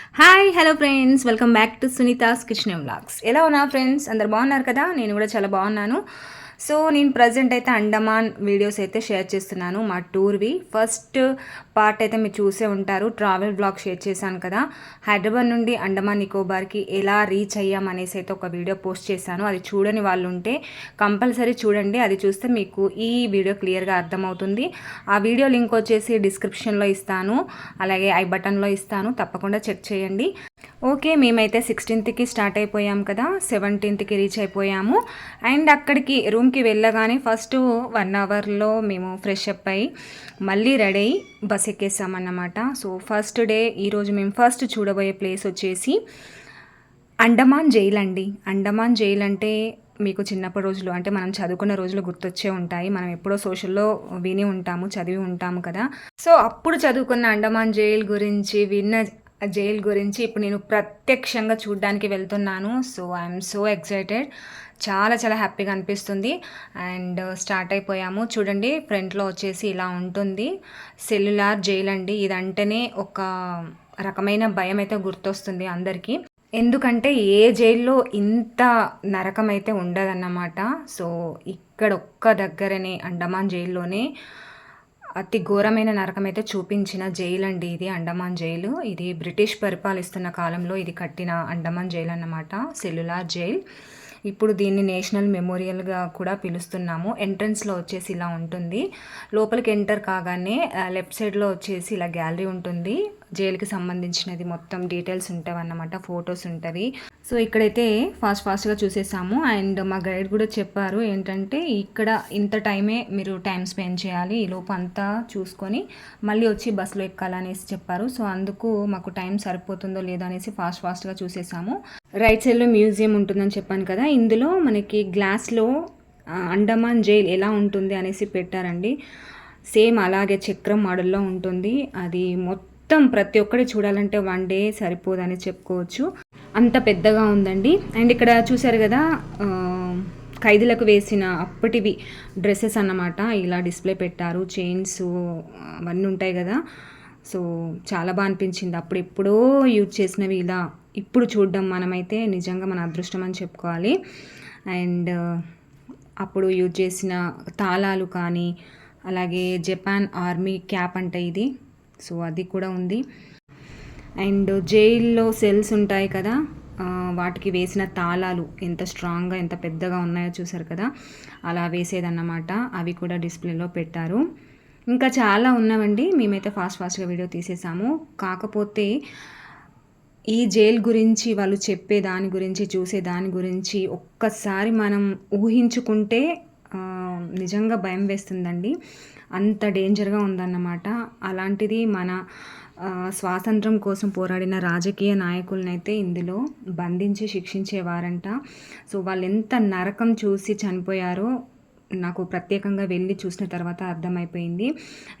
Hi hello friends welcome back to Sunitha's kitchen vlogs ఎలా ఉన్నా friends అందరు బాగున్నారు కదా? నేను కూడా చాలా బాగున్నాను. సో నేను ప్రజెంట్ అయితే అండమాన్ వీడియోస్ అయితే షేర్ చేస్తున్నాను మా టూర్వి. ఫస్ట్ పార్ట్ అయితే మీరు చూసే ఉంటారు ట్రావెల్ బ్లాగ్ షేర్ చేశాను కదా. హైదరాబాద్ నుండి అండమాన్ నికోబార్కి ఎలా రీచ్ అయ్యాం అనేసి అయితే ఒక వీడియో పోస్ట్ చేశాను. అది చూడని వాళ్ళు ఉంటే కంపల్సరీ చూడండి అది చూస్తే మీకు ఈ వీడియో క్లియర్గా అర్థమవుతుంది. ఆ వీడియో లింక్ వచ్చేసి డిస్క్రిప్షన్లో ఇస్తాను అలాగే ఐ బటన్లో ఇస్తాను తప్పకుండా చెక్ చేయండి. ఓకే మేమైతే సిక్స్టీన్త్కి స్టార్ట్ అయిపోయాం కదా సెవెంటీన్త్కి రీచ్ అయిపోయాము. అండ్ అక్కడికి రూమ్కి వెళ్ళగానే ఫస్ట్ వన్ అవర్లో మేము ఫ్రెష్ అప్ అయ్యి మళ్ళీ రెడీ అయ్యి బస్ ఎక్కేసామన్నమాట. సో ఫస్ట్ డే ఈరోజు మేము ఫస్ట్ చూడబోయే ప్లేస్ వచ్చేసి అండమాన్ జైల్ అండి. అండమాన్ జైల్ అంటే మీకు చిన్నప్పటి రోజులు అంటే మనం చదువుకున్న రోజులు గుర్తొచ్చే ఉంటాయి. మనం ఎప్పుడో సోషల్లో విని ఉంటాము చదివి ఉంటాము కదా. సో అప్పుడు చదువుకున్న అండమాన్ జైల్ గురించి విన్న జైల్ గురించి ఇప్పుడు నేను ప్రత్యక్షంగా చూడడానికి వెళ్తున్నాను. సో ఐఎమ్ సో ఎక్సైటెడ్ చాలా చాలా హ్యాపీగా అనిపిస్తుంది. అండ్ స్టార్ట్ అయిపోయాము. చూడండి ఫ్రంట్లో వచ్చేసి ఇలా ఉంటుంది. సెల్యులార్ జైల్ అండి. ఇదంటేనే ఒక రకమైన భయం అయితే గుర్తొస్తుంది అందరికీ. ఎందుకంటే ఏ జైల్లో ఇంత నరకం అయితే ఉండదన్నమాట. సో ఇక్కడ ఒక్క దగ్గరనే అండమాన్ జైల్లోనే అతి ఘోరమైన నరకం అయితే చూపించిన జైలు అండి ఇది అండమాన్ జైలు. ఇది బ్రిటిష్ పరిపాలిస్తున్న కాలంలో ఇది కట్టిన అండమాన్ జైలు అన్నమాట సెల్యులార్ జైల్. ఇప్పుడు దీన్ని నేషనల్ మెమోరియల్గా కూడా పిలుస్తున్నాము. ఎంట్రన్స్లో వచ్చేసి ఇలా ఉంటుంది. లోపలికి ఎంటర్ కాగానే లెఫ్ట్ సైడ్లో వచ్చేసి ఇలా గ్యాలరీ ఉంటుంది. జైలుకి సంబంధించినది మొత్తం డీటెయిల్స్ ఉంటాయి అన్నమాట ఫొటోస్ ఉంటుంది సో ఇక్కడైతే ఫాస్ట్ ఫాస్ట్గా చూసేసాము. అండ్ మా గైడ్ కూడా చెప్పారు ఏంటంటే ఇక్కడ ఇంత టైమే మీరు టైం స్పెండ్ చేయాలి ఈ లోపు అంతా చూసుకొని మళ్ళీ వచ్చి బస్సులో ఎక్కాలనేసి చెప్పారు. సో అందుకు మాకు టైం సరిపోతుందో లేదో అనేసి ఫాస్ట్ ఫాస్ట్గా చూసేసాము. రైట్ సైడ్లో మ్యూజియం ఉంటుందని చెప్పాను కదా ఇందులో మనకి గ్లాస్లో అండమాన్ జైల్ ఎలా ఉంటుంది అనేసి పెట్టారండి. సేమ్ అలాగే చక్రం మోడల్లో ఉంటుంది. అది మొత్తం మొత్తం ప్రతి ఒక్కటి చూడాలంటే వన్ డే సరిపోదని చెప్పుకోవచ్చు. అంత పెద్దగా ఉందండి. అండ్ ఇక్కడ చూసారు కదా ఖైదీలకు వేసిన అప్పటివి డ్రెస్సెస్ అన్నమాట. ఇలా డిస్ప్లే పెట్టారు చైన్స్ అవన్నీ ఉంటాయి కదా. సో చాలా బాగా అనిపించింది. అప్పుడు ఎప్పుడో యూజ్ చేసినవి ఇలా ఇప్పుడు చూడడం మనమైతే నిజంగా మన అదృష్టం అని చెప్పుకోవాలి. అండ్ అప్పుడు యూజ్ చేసిన తాళాలు కానీ అలాగే జపాన్ ఆర్మీ క్యాప్ అంటే ఇది. సో అది కూడా ఉంది. అండ్ జైల్లో సెల్స్ ఉంటాయి కదా వాటికి వేసిన తాళాలు ఎంత స్ట్రాంగ్గా ఎంత పెద్దగా ఉన్నాయో చూసారు కదా అలా వేసేదన్నమాట. అవి కూడా డిస్ప్లేలో పెట్టారు. ఇంకా చాలా ఉన్నామండి మేమైతే ఫాస్ట్ ఫాస్ట్గా వీడియో తీసేసాము. కాకపోతే ఈ జైల్ గురించి వాళ్ళు చెప్పే దాని గురించి చూసే దాని గురించి ఒక్కసారి మనం ఊహించుకుంటే నిజంగా భయం వేస్తుందండి. అంత డేంజర్గా ఉందన్నమాట. అలాంటిది మన స్వాతంత్రం కోసం పోరాడిన రాజకీయ నాయకులనైతే ఇందులో బంధించి శిక్షించేవారంట. సో వాళ్ళు ఎంత నరకం చూసి చనిపోయారో నాకు ప్రత్యేకంగా వెళ్ళి చూసిన తర్వాత అర్థమైపోయింది.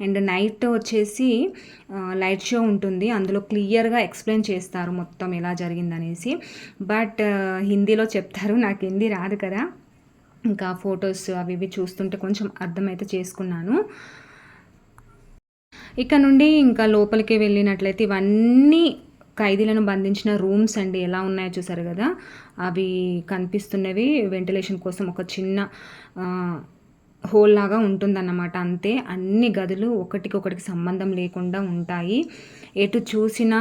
అండ్ నైట్ వచ్చేసి లైట్ షో ఉంటుంది. అందులో క్లియర్గా ఎక్స్ప్లెయిన్ చేస్తారు మొత్తం ఎలా జరిగిందనేసి. బట్ హిందీలో చెప్తారు. నాకు హిందీ రాదు కదా. ఇంకా ఫొటోస్ అవి ఇవి చూస్తుంటే కొంచెం అర్థమైతే చేసుకున్నాను. ఇక్కడ నుండి ఇంకా లోపలికి వెళ్ళినట్లయితే ఇవన్నీ ఖైదీలను బంధించిన రూమ్స్ అండి. ఎలా ఉన్నాయో చూసారు కదా? అవి కనిపిస్తున్నవి. వెంటిలేషన్ కోసం ఒక చిన్న హోల్ లాగా ఉంటుందన్నమాట. అంతే. అన్ని గదులు ఒకటికొకటికి సంబంధం లేకుండా ఉంటాయి. ఎటు చూసినా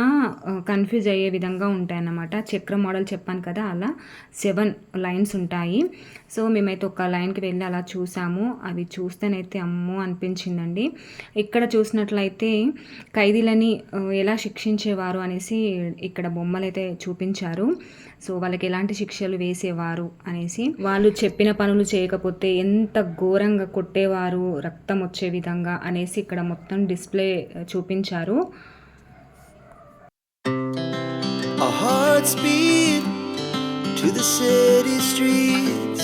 కన్ఫ్యూజ్ అయ్యే విధంగా ఉంటాయి అన్నమాట చక్ర మోడల్ చెప్పాను కదా? అలా సెవెన్ లైన్స్ ఉంటాయి. సో మేమైతే ఒక లైన్కి వెళ్ళి అలా చూసాము. అవి చూస్తేనైతే అమ్మో అనిపించిందండి. ఇక్కడ చూసినట్లయితే ఖైదీలని ఎలా శిక్షించేవారు అనేసి ఇక్కడ బొమ్మలు అయితే చూపించారు. సో వాళ్ళకి ఎలాంటి శిక్షలు వేసేవారు అనేసి వాళ్ళు చెప్పిన పనులు చేయకపోతే ఎంత ఘోరంగా కొట్టేవారు రక్తం వచ్చే విధంగా అనేసి ఇక్కడ మొత్తం డిస్ప్లే చూపించారు. Hearts beat to the city streets.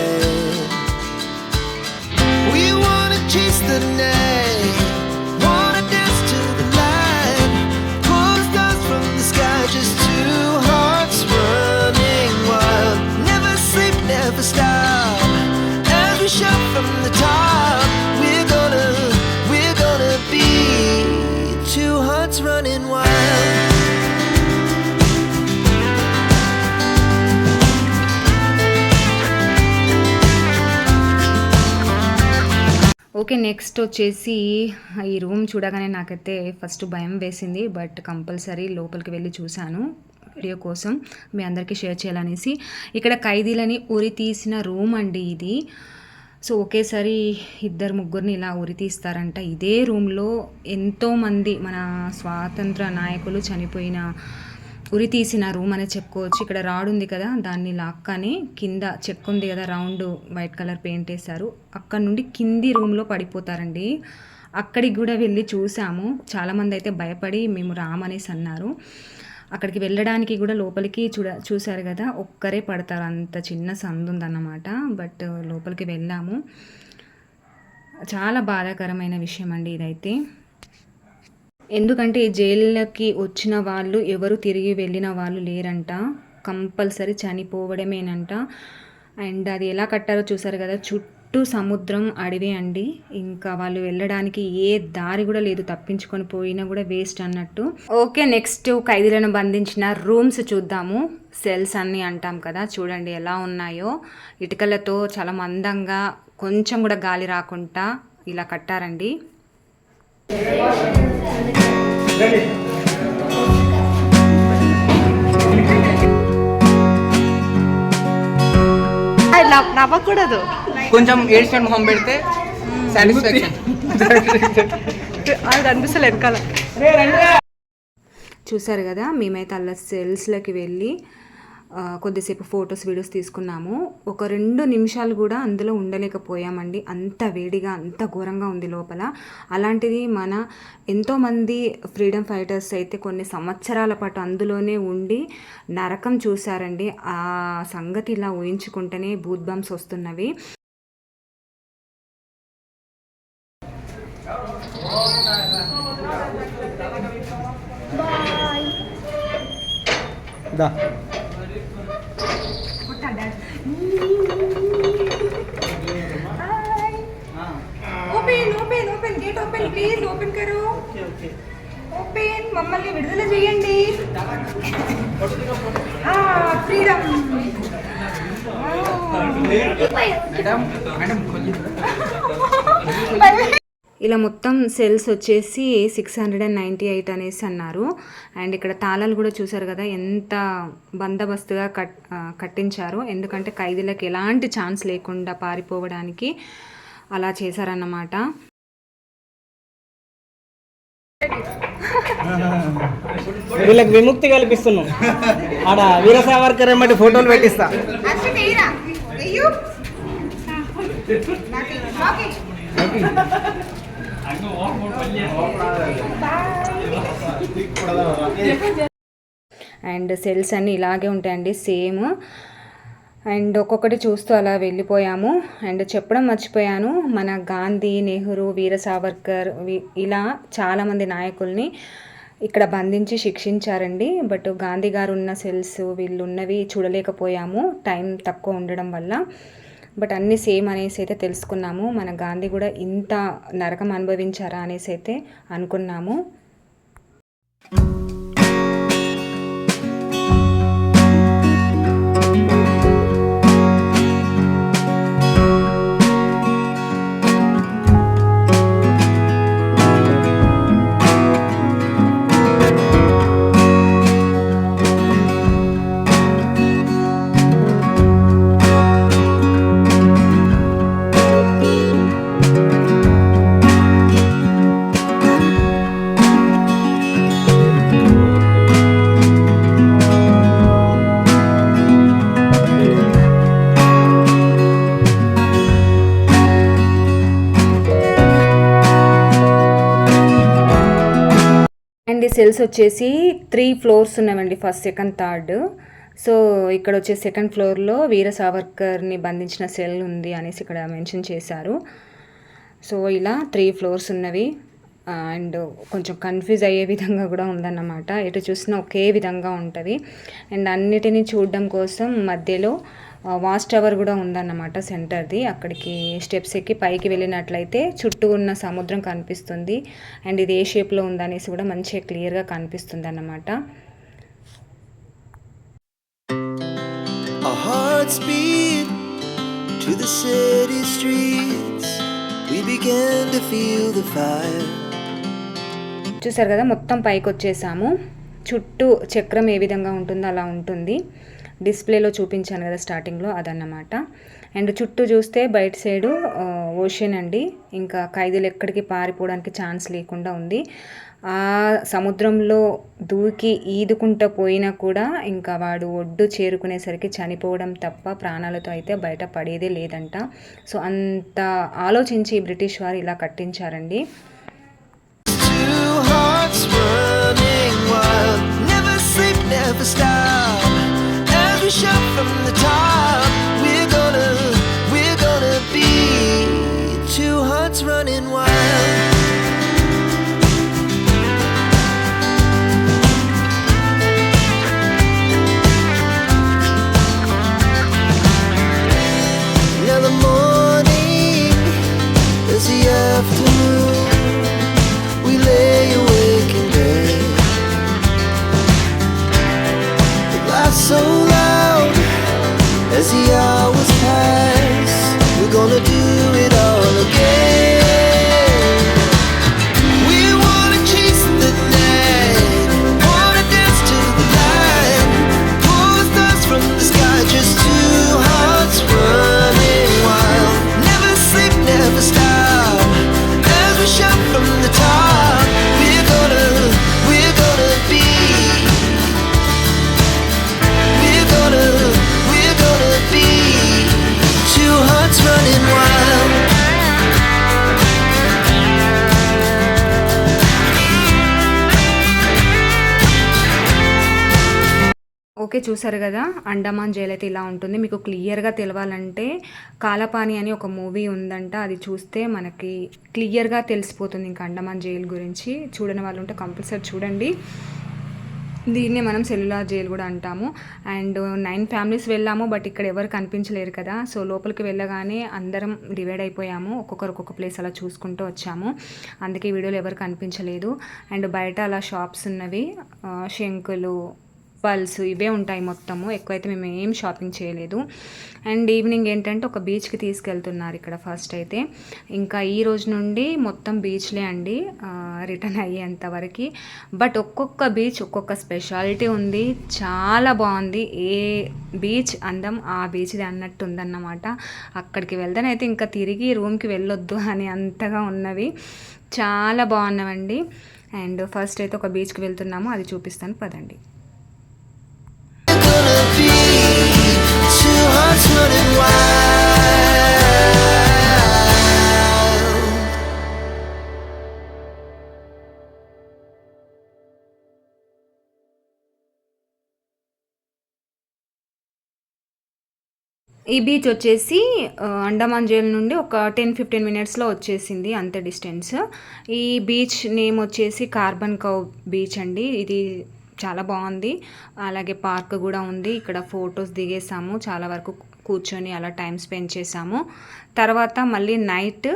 Okay next వచ్చేసి ఈ రూమ్ చూడగానే నాకైతే ఫస్ట్ భయం వేసింది బట్ కంపల్సరీ లోపలికి వెళ్ళి చూశాను వీడియో కోసం మీ అందరికీ షేర్ చేయాలనేసి. ఇక్కడ ఖైదీలని ఉరి తీసిన రూమ్ అండి ఇది. సో ఒకేసారి ఇద్దరు ముగ్గురిని ఇలా ఉరి తీస్తారంట. ఇదే రూమ్లో ఎంతోమంది మన స్వాతంత్ర నాయకులు చనిపోయిన ఉరి తీసిన రూమ్ అనేది చెప్పుకోవచ్చు. ఇక్కడ రాడ్ ఉంది కదా దాన్ని లాక్కని కింద చెక్ ఉంది కదా రౌండ్ వైట్ కలర్ పెయింట్ వేశారు. అక్కడ నుండి కింది రూమ్లో పడిపోతారండి. అక్కడికి కూడా వెళ్ళి చూసాము. చాలామంది అయితే భయపడి మేము రామనేసి అన్నారు. అక్కడికి వెళ్ళడానికి కూడా లోపలికి చూడ చూశారు కదా ఒక్కరే పడతారు. అంత చిన్న సందు ఉందన్నమాట. బట్ లోపలికి వెళ్ళాము. చాలా బాధాకరమైన విషయం అండి ఇదైతే. ఎందుకంటే ఈ జైళ్ళకి వచ్చిన వాళ్ళు ఎవరు తిరిగి వెళ్ళిన వాళ్ళు లేరంట. కంపల్సరీ చనిపోవడమేనంట. అండ్ అది ఎలా కట్టారో చూసారు కదా చుట్టూ సముద్రం అడవి అండి. ఇంకా వాళ్ళు వెళ్ళడానికి ఏ దారి కూడా లేదు తప్పించుకొని పోయినా కూడా వేస్ట్ అన్నట్టు. ఓకే నెక్స్ట్ ఖైదీలను బంధించిన రూమ్స్ చూద్దాము. సెల్స్ అన్ని అంటాం కదా చూడండి ఎలా ఉన్నాయో. ఇటుకలతో చాలా మందంగా కొంచెం కూడా గాలి రాకుండా ఇలా కట్టారండి. నవ్వకూడదు. కొంచెం ఏడ్చినట్టు మొహం పెడితే సాటిస్ఫాక్షన్ అది అనిపిస్తలేదు వెనకాల. చూసారు కదా మేమైతే అలా సెల్స్లోకి వెళ్ళి కొద్దిసేపు ఫొటోస్ వీడియోస్ తీసుకున్నాము. ఒక రెండు నిమిషాలు కూడా అందులో ఉండలేకపోయామండి. అంత వేడిగా అంత ఘోరంగా ఉంది లోపల. అలాంటిది మన ఎంతోమంది ఫ్రీడమ్ ఫైటర్స్ అయితే కొన్ని సంవత్సరాల పాటు అందులోనే ఉండి నరకం చూసారండి ఆ సంగతి ఇలా ఊహించుకుంటేనే బూత్ బంప్స్ వస్తున్నవి. దా open open open gate open please open కరో. ఓపెన్ మమ్మల్ని విడుదల చేయండి. ఫ్రీడమ్. ఇలా మొత్తం సెల్స్ వచ్చేసి six hundred and ninety eight అనేసి అన్నారు. అండ్ ఇక్కడ తాళాలు కూడా చూసారు కదా ఎంత బందోబస్తుగా కట్ కట్టించారు. ఎందుకంటే ఖైదీలకు ఎలాంటి ఛాన్స్ లేకుండా పారిపోవడానికి అలా చేశారన్నమాట. వీళ్ళకి విముక్తి కల్పిస్తున్నాం. ఆడ వీర సావర్కర్ ఎమ్మటి ఫోటోలు పెట్టిస్తా. అండ్ సెల్స్ అన్నీ ఇలాగే ఉంటాయండి సేమ్. అండ్ ఒక్కొక్కటి చూస్తూ అలా వెళ్ళిపోయాము. అండ్ చెప్పడం మర్చిపోయాను మన గాంధీ నెహ్రూ వీర సావర్కర్ ఇలా చాలామంది నాయకుల్ని ఇక్కడ బంధించి శిక్షించారండి. బట్ గాంధీ గారు ఉన్న సెల్స్ వీళ్ళు ఉన్నవి చూడలేకపోయాము. టైం తక్కువ ఉండడం వల్ల. బట్ అన్నీ సేమ్ అనేసి అయితే తెలుసుకున్నాము. మన గాంధీ కూడా ఇంత నరకం అనుభవించారా అనేసి అయితే అనుకున్నాము. సెల్స్ వచ్చేసి త్రీ ఫ్లోర్స్ ఉన్నాయండి ఫస్ట్ సెకండ్ థర్డ్. సో ఇక్కడ వచ్చే సెకండ్ ఫ్లోర్లో వీర సావర్కర్ని బంధించిన సెల్ ఉంది అనేసి ఇక్కడ మెన్షన్ చేశారు. సో ఇలా త్రీ ఫ్లోర్స్ ఉన్నవి. అండ్ కొంచెం కన్ఫ్యూజ్ అయ్యే విధంగా కూడా ఉందన్నమాట. ఎటు చూసినా ఒకే విధంగా ఉంటుంది. అండ్ అన్నిటినీ చూడడం కోసం మధ్యలో వాచ్ టవర్ కూడా ఉందన్నమాట సెంటర్ది. అక్కడికి స్టెప్స్ ఎక్కి పైకి వెళ్ళినట్లయితే చుట్టూ ఉన్న సముద్రం కనిపిస్తుంది. అండ్ ఇది ఏ షేప్లో ఉందనేసి కూడా మంచిగా క్లియర్గా కనిపిస్తుంది అన్నమాట Our hearts beat to the city streets. we began to feel the fire. చూసారు కదా మొత్తం పైకి వచ్చేసాము చుట్టూ చక్రం ఏ విధంగా ఉంటుందో అలా ఉంటుంది. డిస్ప్లేలో చూపించాను కదా స్టార్టింగ్లో అదన్నమాట. అండ్ చుట్టూ చూస్తే బయట సైడు ఓషన్ అండి. ఇంకా ఖైదీలు ఎక్కడికి పారిపోవడానికి ఛాన్స్ లేకుండా ఉంది. ఆ సముద్రంలో దూకి ఈదుకుంటూ పోయినా కూడా ఇంకా వాడు ఒడ్డు చేరుకునేసరికి చనిపోవడం తప్ప ప్రాణాలతో అయితే బయట పడేదే లేదంట. సో అంత ఆలోచించి బ్రిటిష్ వారు ఇలా కట్టించారండి. Never stop. pressure from the okay చూసారు కదా? అండమాన్ జైలు అయితే ఇలా ఉంటుంది. మీకు క్లియర్గా తెలవాలంటే కాలపాని అని ఒక మూవీ ఉందంట. అది చూస్తే మనకి క్లియర్గా తెలిసిపోతుంది ఇంకా అండమాన్ జైలు గురించి. చూడని వాళ్ళు ఉంటే కంపల్సరీ చూడండి. దీన్నే మనం సెల్యులార్ జైలు కూడా అంటాము. అండ్ నైన్ ఫ్యామిలీస్ వెళ్ళాము బట్ ఇక్కడ ఎవరు కనిపించలేరు కదా. సో లోపలికి వెళ్ళగానే అందరం డివైడ్ అయిపోయాము. ఒక్కొక్కరు ఒక్కొక్క ప్లేస్ అలా చూసుకుంటూ వచ్చాము. అందుకే వీడియోలో ఎవరు కనిపించలేదు. అండ్ బయట అలా షాప్స్ ఉన్నవి శంకులు పల్స్ ఇవే ఉంటాయి మొత్తము. ఎక్కువైతే మేము ఏం షాపింగ్ చేయలేదు. అండ్ ఈవినింగ్ ఏంటంటే ఒక బీచ్కి తీసుకెళ్తున్నారు ఇక్కడ ఫస్ట్ అయితే. ఇంకా ఈ రోజు నుండి మొత్తం బీచ్లే అండి రిటర్న్ అయ్యేంత వరకు. బట్ ఒక్కొక్క బీచ్ ఒక్కొక్క స్పెషాలిటీ ఉంది. చాలా బాగుంది. ఏ బీచ్ అందం ఆ బీచ్ది అన్నట్టు ఉందన్నమాట. అక్కడికి వెళ్తానైతే ఇంకా తిరిగి రూమ్కి వెళ్ళొద్దు అని అంతగా ఉన్నవి. చాలా బాగున్నవండి. అండ్ ఫస్ట్ అయితే ఒక బీచ్కి వెళ్తున్నాము. అది చూపిస్తాను. పదండి. Wild. ఈ బీచ్ వచ్చేసి అండమాన్ జైల్ నుండి ఒక టెన్ ఫిఫ్టీన్ మినిట్స్లో వచ్చేసింది అంతే డిస్టెన్స్ ఈ బీచ్ నేమ్ వచ్చేసి కార్బన్ కవ్ బీచ్ అండి. ఇది చాలా బాగుంది. అలాగే పార్క్ కూడా ఉంది. ఇక్కడ ఫొటోస్ దిగేసాము. చాలా వరకు కూర్చొని అలా టైం స్పెండ్ చేసాము తర్వాత మళ్ళీ నైట్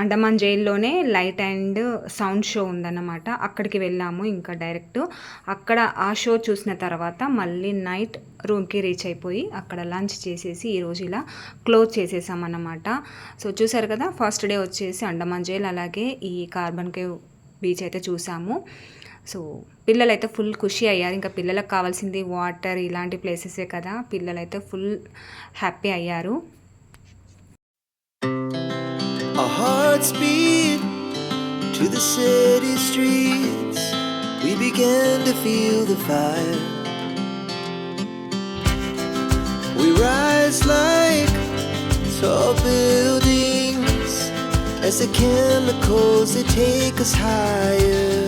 అండమాన్ జైల్లోనే లైట్ అండ్ సౌండ్ షో ఉందన్నమాట. అక్కడికి వెళ్ళాము ఇంకా డైరెక్ట్. అక్కడ ఆ షో చూసిన తర్వాత మళ్ళీ నైట్ రూమ్కి రీచ్ అయిపోయి అక్కడ లంచ్ చేసేసి ఈరోజు ఇలా క్లోజ్ చేసేసామన్నమాట. సో చూసారు కదా ఫస్ట్ డే వచ్చేసి అండమాన్ జైల్ అలాగే ఈ కార్బన్ కేవ్ బీచ్ అయితే చూసాము. సో పిల్లలైతే ఫుల్ ఖుషి అయ్యారు ఇంకా పిల్లలకు కావాల్సింది వాటర్ ఇలాంటి ప్లేసెసే కదా పిల్లలైతే ఫుల్ హ్యాపీ అయ్యారు to the city streets. We began to feel the fire. We rise like tall buildings as the chemicals they take us higher.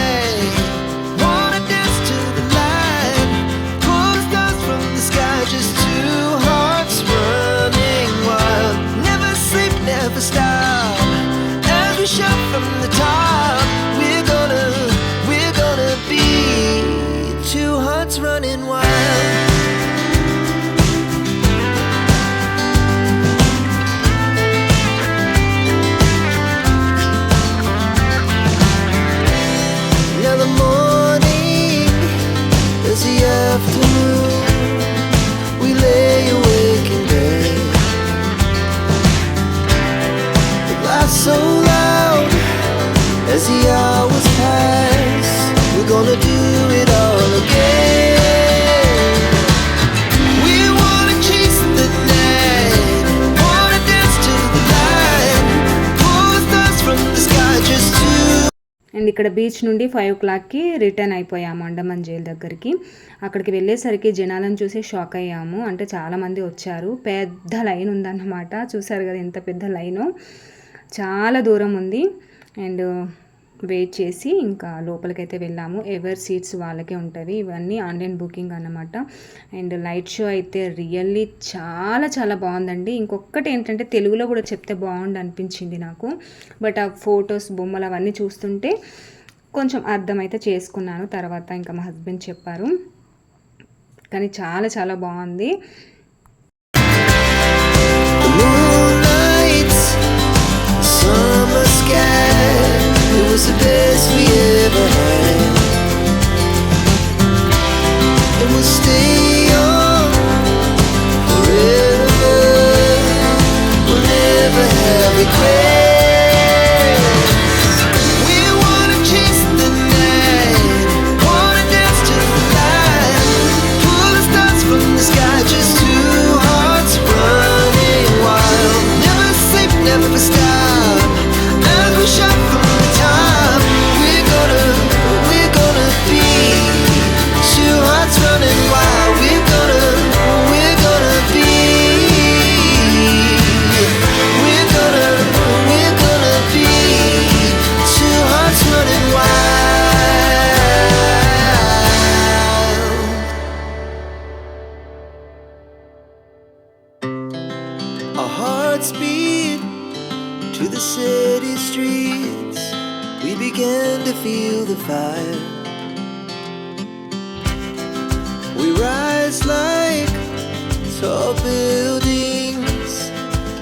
ఇక్కడ బీచ్ నుండి ఫైవ్ ఓ క్లాక్కి రిటర్న్ అయిపోయాము అండమాన్ జైల్ దగ్గరికి. అక్కడికి వెళ్ళేసరికి జనాలను చూసి షాక్ అయ్యాము. అంటే చాలామంది వచ్చారు. పెద్ద లైన్ ఉందన్నమాట. చూసారు కదా ఎంత పెద్ద లైను. చాలా దూరం ఉంది. అండ్ వెయిట్ చేసి ఇంకా లోపలికైతే వెళ్ళాము. ఎవర్ సీట్స్ వాళ్ళకే ఉంటుంది. ఇవన్నీ ఆన్లైన్ బుకింగ్ అన్నమాట. అండ్ లైట్ షో అయితే రియల్లీ చాలా చాలా బాగుందండి. ఇంకొకటి ఏంటంటే తెలుగులో కూడా చెప్తే బాగుండు అనిపించింది నాకు. బట్ ఆ ఫొటోస్ బొమ్మలు అవన్నీ చూస్తుంటే కొంచెం అర్థమైతే చేసుకున్నాను. తర్వాత ఇంకా మా హస్బెండ్ చెప్పారు. కానీ చాలా చాలా బాగుంది.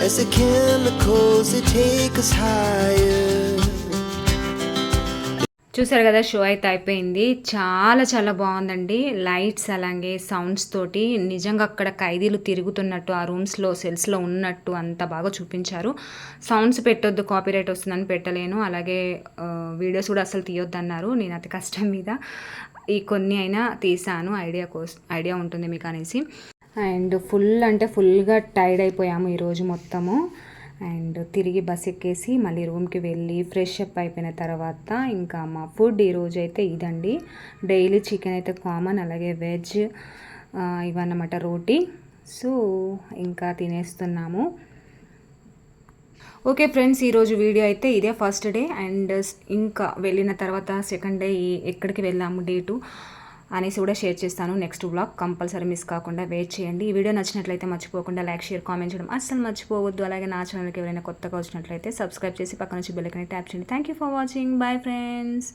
As the chemicals they take us higher. చూసారు కదా షో అయితే అయిపోయింది. చాలా చాలా బాగుందండి. లైట్స్ అలాగే సౌండ్స్ తోటి నిజంగా అక్కడ ఖైదీలు తిరుగుతున్నట్టు ఆ రూమ్స్లో సెల్స్లో ఉన్నట్టు అంత బాగా చూపించారు. సౌండ్స్ పెట్టొద్దు కాపీరైట్ వస్తుందని పెట్టలేను. అలాగే వీడియోస్ కూడా అసలు తీయొద్దు అన్నారు నేను అతి కష్టం మీద ఈ కొన్ని అయినా తీసాను ఐడియా కోస్ ఐడియా ఉంటుంది మీకు అనేసి అండ్ ఫుల్ అంటే ఫుల్గా టైర్డ్ అయిపోయాము ఈరోజు మొత్తము. అండ్ తిరిగి బస్ ఎక్కేసి మళ్ళీ రూమ్కి వెళ్ళి ఫ్రెష్ అప్ అయిపోయిన తర్వాత ఇంకా మా ఫుడ్ ఈరోజు అయితే ఇదండి. డైలీ చికెన్ అయితే కామన్ అలాగే వెజ్ ఇవన్నమాట రోటీ. సో ఇంకా తినేస్తున్నాము. ఓకే ఫ్రెండ్స్ ఈరోజు వీడియో అయితే ఇదే ఫస్ట్ డే. అండ్ ఇంకా వెళ్ళిన తర్వాత సెకండ్ డే ఎక్కడికి వెళ్ళాము డే టూ. అనేసి కూడా షేర్ చేస్తాను. నెక్స్ట్ బ్లాగ్ కంపల్సరీ మిస్ కాకుండా వెయిట్ చేయండి. ఈ వీడియో నచ్చినట్లయితే మర్చిపోకుండా లైక్ షేర్ కామెంట్ చేయడం అస్సలు మర్చిపోవద్దు. అలాగే నా ఛానల్కి ఎవరైనా కొత్తగా వచ్చినట్లయితే సబ్స్క్రైబ్ చేసి పక్కన నుంచి బెల్లకని ట్యాప్ చేయండి. Thank you for watching bye friends